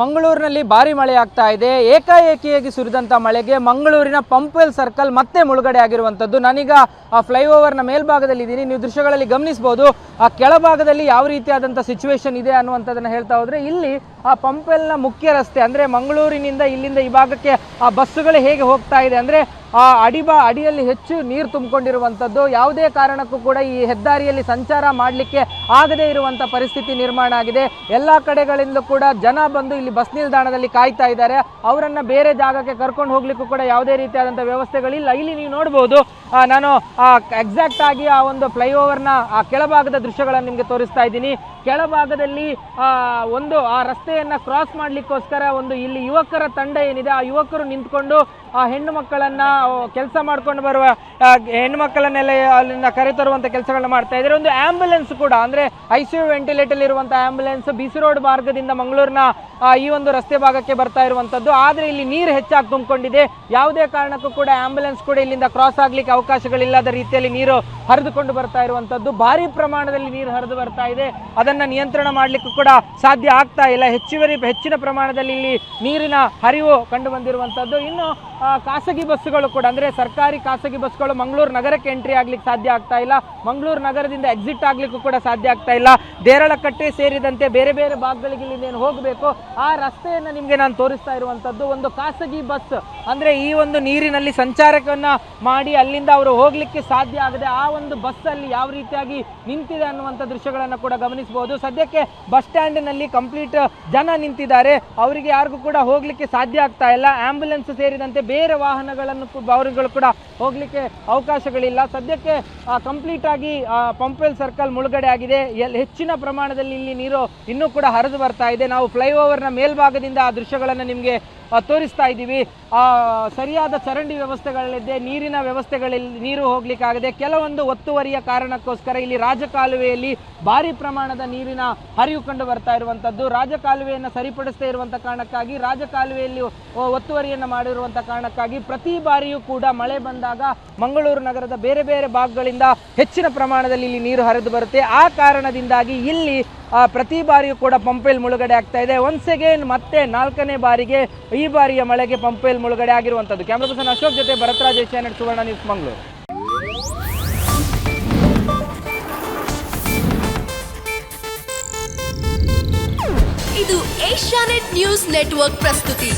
ಮಂಗಳೂರಿನಲ್ಲಿ ಭಾರಿ ಮಳೆ ಆಗ್ತಾ ಇದೆ. ಏಕಾಏಕಿಯಾಗಿ ಸುರಿದಂತ ಮಳೆಗೆ ಮಂಗಳೂರಿನ ಪಂಪ್ವೆಲ್ ಸರ್ಕಲ್ ಮತ್ತೆ ಮುಳುಗಡೆ ಆಗಿರುವಂತದ್ದು. ನಾನೀಗ ಆ ಫ್ಲೈಓವರ್ನ ಮೇಲ್ಭಾಗದಲ್ಲಿ ಇದ್ದೀನಿ. ನೀವು ದೃಶ್ಯಗಳಲ್ಲಿ ಗಮನಿಸಬಹುದು ಆ ಕೆಳಭಾಗದಲ್ಲಿ ಯಾವ ರೀತಿಯಾದಂಥ ಸಿಚುವೇಶನ್ ಇದೆ ಅನ್ನುವಂಥದ್ದನ್ನು ಹೇಳ್ತಾ ಹೋದ್ರೆ ಇಲ್ಲಿ ಆ ಪಂಪೆಲ್ನ ಮುಖ್ಯ ರಸ್ತೆ ಅಂದರೆ ಮಂಗಳೂರಿನಿಂದ ಇಲ್ಲಿಂದ ಈ ಭಾಗಕ್ಕೆ ಆ ಬಸ್ಸುಗಳು ಹೇಗೆ ಹೋಗ್ತಾ ಇದೆ ಅಂದರೆ ಆ ಅಡಿಬಾ ಅಡಿಯಲ್ಲಿ ಹೆಚ್ಚು ನೀರು ತುಂಬಿಕೊಂಡಿರುವಂಥದ್ದು ಯಾವುದೇ ಕಾರಣಕ್ಕೂ ಕೂಡ ಈ ಹೆದ್ದಾರಿಯಲ್ಲಿ ಸಂಚಾರ ಮಾಡಲಿಕ್ಕೆ ಆಗದೇ ಇರುವಂಥ ಪರಿಸ್ಥಿತಿ ನಿರ್ಮಾಣ ಆಗಿದೆ. ಎಲ್ಲ ಕಡೆಗಳಿಂದ ಕೂಡ ಜನ ಬಂದು ಇಲ್ಲಿ ಬಸ್ ನಿಲ್ದಾಣದಲ್ಲಿ ಕಾಯ್ತಾ ಇದ್ದಾರೆ. ಅವರನ್ನು ಬೇರೆ ಜಾಗಕ್ಕೆ ಕರ್ಕೊಂಡು ಹೋಗ್ಲಿಕ್ಕೂ ಕೂಡ ಯಾವುದೇ ರೀತಿಯಾದಂಥ ವ್ಯವಸ್ಥೆಗಳಿಲ್ಲ. ಇಲ್ಲಿ ನೀವು ನೋಡ್ಬೋದು ನಾನು ಎಕ್ಸಾಕ್ಟ್ ಆಗಿ ಆ ಒಂದು ಫ್ಲೈಓವರ್ನ ಆ ಕೆಳಭಾಗದ ದೃಶ್ಯಗಳನ್ನು ನಿಮಗೆ ತೋರಿಸ್ತಾ ಇದ್ದೀನಿ. ಕೆಳಭಾಗದಲ್ಲಿ ಒಂದು, ಆ ರಸ್ತೆಯನ್ನ ಕ್ರಾಸ್ ಮಾಡಲಿಕ್ಕೋಸ್ಕರ ಒಂದು ಇಲ್ಲಿ ಯುವಕರ ತಂಡ ಏನಿದೆ ಆ ಯುವಕರು ನಿಂತ್ಕೊಂಡು ಆ ಹೆಣ್ಣು ಮಕ್ಕಳನ್ನ ಕೆಲಸ ಮಾಡ್ಕೊಂಡು ಬರುವ ಹೆಣ್ಣು ಮಕ್ಕಳನ್ನೆಲ್ಲ ಅಲ್ಲಿಂದ ಕರೆತರುವಂತ ಕೆಲಸಗಳನ್ನ ಮಾಡ್ತಾ ಇದ್ದಾರೆ. ಒಂದು ಆಂಬ್ಯುಲೆನ್ಸ್ ಕೂಡ, ಅಂದ್ರೆ ಐ ಸಿ ಯು ವೆಂಟಿಲೇಟರ್ ಇರುವಂತಹ ಆಂಬ್ಯುಲೆನ್ಸ್ ಬಿಸಿ ರೋಡ್ ಮಾರ್ಗದಿಂದ ಮಂಗಳೂರಿನ ಈ ಒಂದು ರಸ್ತೆ ಭಾಗಕ್ಕೆ ಬರ್ತಾ ಇರುವಂತದ್ದು. ಆದ್ರೆ ಇಲ್ಲಿ ನೀರು ಹೆಚ್ಚಾಗಿ ತುಂಬಿಕೊಂಡಿದೆ. ಯಾವುದೇ ಕಾರಣಕ್ಕೂ ಕೂಡ ಆಂಬ್ಯುಲೆನ್ಸ್ ಕೂಡ ಇಲ್ಲಿಂದ ಕ್ರಾಸ್ ಆಗ್ಲಿಕ್ಕೆ ಅವಕಾಶಗಳಿಲ್ಲದ ರೀತಿಯಲ್ಲಿ ನೀರು ಹರಿದುಕೊಂಡು ಬರ್ತಾ ಇರುವಂತದ್ದು. ಭಾರಿ ಪ್ರಮಾಣದಲ್ಲಿ ನೀರು ಹರಿದು ಬರ್ತಾ ಇದೆ. ಅದನ್ನ ನಿಯಂತ್ರಣ ಮಾಡ್ಲಿಕ್ಕೂ ಕೂಡ ಸಾಧ್ಯ ಆಗ್ತಾ ಇಲ್ಲ. ಹೆಚ್ಚುವರಿ, ಹೆಚ್ಚಿನ ಪ್ರಮಾಣದಲ್ಲಿ ಇಲ್ಲಿ ನೀರಿನ ಹರಿವು ಕಂಡು ಬಂದಿರುವಂತದ್ದು. ಇನ್ನು ಖಾಸಗಿ ಬಸ್ಸುಗಳು ಕೂಡ, ಅಂದ್ರೆ ಸರ್ಕಾರಿ ಖಾಸಗಿ ಬಸ್ಗಳು ಮಂಗಳೂರು ನಗರಕ್ಕೆ ಎಂಟ್ರಿ ಆಗ್ಲಿಕ್ಕೆ ಸಾಧ್ಯ ಆಗ್ತಾ ಇಲ್ಲ. ಮಂಗಳೂರು ನಗರದಿಂದ ಎಕ್ಸಿಟ್ ಆಗ್ಲಿಕ್ಕೂ ಕೂಡ ಸಾಧ್ಯ ಆಗ್ತಾ ಇಲ್ಲ. ದೇರಳಕಟ್ಟೆ ಸೇರಿದಂತೆ ಬೇರೆ ಬೇರೆ ಭಾಗಗಳಿಗೆ ಇಲ್ಲಿ ಏನು ಹೋಗಬೇಕು. ಆ ರಸ್ತೆಯನ್ನು ನಿಮಗೆ ನಾನು ತೋರಿಸ್ತಾ ಇರುವಂಥದ್ದು ಒಂದು ಖಾಸಗಿ ಬಸ್. ಅಂದ್ರೆ ಈ ಒಂದು ನೀರಿನಲ್ಲಿ ಸಂಚಾರಕವನ್ನು ಮಾಡಿ ಅಲ್ಲಿಂದ ಅವರು ಹೋಗಲಿಕ್ಕೆ ಸಾಧ್ಯ ಆಗದೆ ಆ ಒಂದು ಬಸ್ ಅಲ್ಲಿ ಯಾವ ರೀತಿಯಾಗಿ ನಿಂತಿದೆ ಅನ್ನುವಂಥ ದೃಶ್ಯಗಳನ್ನು ಕೂಡ ಗಮನಿಸಬಹುದು. ಸದ್ಯಕ್ಕೆ ಬಸ್ ಸ್ಟ್ಯಾಂಡ್ನಲ್ಲಿ ಕಂಪ್ಲೀಟ್ ಜನ ನಿಂತಿದ್ದಾರೆ. ಅವರಿಗೆ ಯಾರಿಗೂ ಕೂಡ ಹೋಗಲಿಕ್ಕೆ ಸಾಧ್ಯ ಆಗ್ತಾ ಇಲ್ಲ. ಆಂಬ್ಯುಲೆನ್ಸ್ ಸೇರಿದಂತೆ ಬೇರೆ ವಾಹನಗಳನ್ನು ಅವರುಗಳು ಕೂಡ ಹೋಗಲಿಕ್ಕೆ ಅವಕಾಶಗಳಿಲ್ಲ. ಸದ್ಯಕ್ಕೆ ಕಂಪ್ಲೀಟ್ ಆಗಿ ಪಂಪೆಲ್ ಸರ್ಕಲ್ ಮುಳುಗಡೆ ಆಗಿದೆ. ಹೆಚ್ಚಿನ ಪ್ರಮಾಣದಲ್ಲಿ ಇಲ್ಲಿ ನೀರು ಇನ್ನೂ ಕೂಡ ಹರಿದು ಬರ್ತಾ ಇದೆ. ನಾವು ಫ್ಲೈಓವರ್ನ ಮೇಲ್ಭಾಗದಿಂದ ಆ ದೃಶ್ಯಗಳನ್ನು ನಿಮಗೆ ತೋರಿಸ್ತಾ ಇದ್ದೀವಿ. ಸರಿಯಾದ ಚರಂಡಿ ವ್ಯವಸ್ಥೆಗಳಲ್ಲಿದೆ, ನೀರಿನ ವ್ಯವಸ್ಥೆಗಳಲ್ಲಿ ನೀರು ಹೋಗ್ಲಿಕ್ಕಾಗದೆ ಕೆಲವೊಂದು ಒತ್ತುವರಿಯ ಕಾರಣಕ್ಕೋಸ್ಕರ ಇಲ್ಲಿ ರಾಜಕಾಲುವೆಯಲ್ಲಿ ಭಾರಿ ಪ್ರಮಾಣದ ನೀರಿನ ಹರಿವು ಕಂಡು ಬರ್ತಾ ಇರುವಂಥದ್ದು ರಾಜಕಾಲುವೆಯನ್ನು ಸರಿಪಡಿಸದೇ ಇರುವಂಥ ಕಾರಣಕ್ಕಾಗಿ, ರಾಜಕಾಲುವೆಯಲ್ಲಿ ಒತ್ತುವರಿಯನ್ನು ಮಾಡಿರುವಂಥ ಕಾರಣಕ್ಕಾಗಿ ಪ್ರತಿ ಬಾರಿಯೂ ಕೂಡ ಮಳೆ ಬಂದಾಗ ಮಂಗಳೂರು ನಗರದ ಬೇರೆ ಬೇರೆ ಭಾಗಗಳಿಂದ ಹೆಚ್ಚಿನ ಪ್ರಮಾಣದಲ್ಲಿ ಇಲ್ಲಿ ನೀರು ಹರಿದು ಬರುತ್ತೆ. ಆ ಕಾರಣದಿಂದಾಗಿ ಇಲ್ಲಿ ಪ್ರತಿ ಬಾರಿಯೂ ಕೂಡ ಪಂಪೆಲ್ ಮುಳುಗಡೆ ಆಗ್ತಾ ಇದೆ. ಒನ್ಸ್ ಅಗೇನ್ ಮತ್ತೆ ನಾಲ್ಕನೇ ಬಾರಿಗೆ ಈ ಬಾರಿಯ ಮಳೆಗೆ ಪಂಪೆಲ್ ಮುಳುಗಡೆ ಆಗಿರುವಂಥದ್ದು. ಕ್ಯಾಮ್ರಾ ಪರ್ಸನ್ ಅಶೋಕ್ ಜೊತೆ ಭರತರಾಜ್ ಏಷ್ಯಾನೆಟ್ ಸುವರ್ಣ ನ್ಯೂಸ್ ಮಂಗಳೂರು. ಇದು ಏಷ್ಯಾನೆಟ್ ನ್ಯೂಸ್ ನೆಟ್ವರ್ಕ್ ಪ್ರಸ್ತುತಿ.